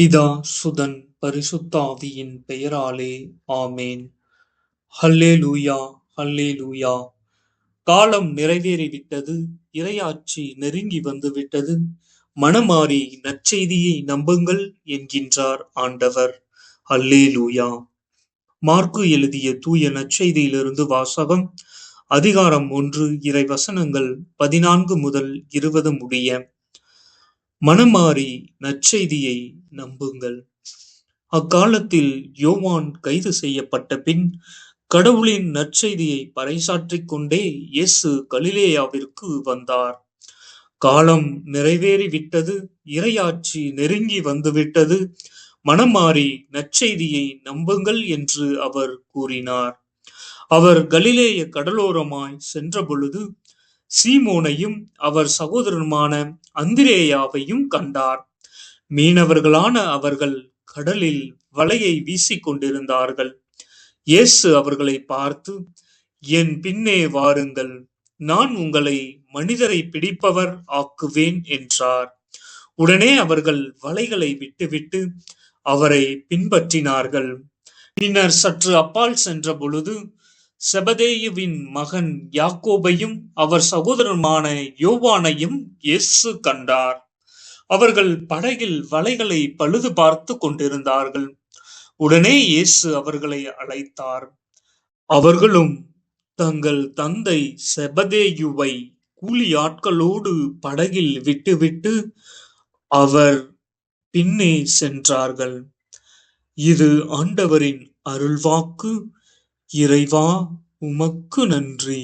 பிதா சுதன் பரிசுத்தாதியின் பெயராலே ஆமேன். ஹல்லேலூயா ஹல்லேலூயா. காலம் நிறைவேறிவிட்டது இரையாட்சி நெருங்கி வந்துவிட்டது. மனமாறி நற்செய்தியை நம்புங்கள் என்கின்றார் ஆண்டவர். ஹல்லேலூயா. மார்க்கு எழுதிய தூய நற்செய்தியிலிருந்து வாசகம் அதிகாரம் ஒன்று இறை வசனங்கள் பதினான்கு முதல் இருபது முடிய. மனமாறி நற்செய்தியை நம்புங்கள். அக்காலத்தில் யோவான் கைது செய்யப்பட்ட பின் கடவுளின் நற்செய்தியை பறைசாற்றிக் கொண்டே இயேசு கலிலேயாவிற்கு வந்தார். காலம் நிறைவேறிவிட்டது இரையாட்சி நெருங்கி வந்துவிட்டது மனமாறி நற்செய்தியை நம்புங்கள் என்று அவர் கூறினார். அவர் கலிலேய கடலோரமாய் சென்றபொழுது சீமோனையும் அவர் சகோதரனுமான அந்திரேயாவையும் கண்டார். மீனவர்களான அவர்கள் கடலில் வலையை வீசிக் கொண்டிருந்தார்கள் இயேசு அவர்களை பார்த்து என் பின்னே வாருங்கள் நான் உங்களை மனிதரை பிடிப்பவர் ஆக்குவேன் என்றார். உடனே அவர்கள் வலைகளை விட்டுவிட்டு அவரை பின்பற்றினார்கள். பின்னர் சற்று அப்பால் சென்ற பொழுது செபதேயுவின் மகன் யாக்கோபையும் அவர் சகோதரமான யோவானையும் இயேசு கண்டார். அவர்கள் படகில் வலைகளை பழுது பார்த்து கொண்டிருந்தார்கள். உடனே இயேசு அவர்களை அழைத்தார். அவர்களும் தங்கள் தந்தை செபதேயுவை கூலி ஆட்களோடு படகில் விட்டுவிட்டு அவர் பின்னே சென்றார்கள். இது ஆண்டவரின் அருள்வாக்கு. இறைவா உமக்கு நன்றி.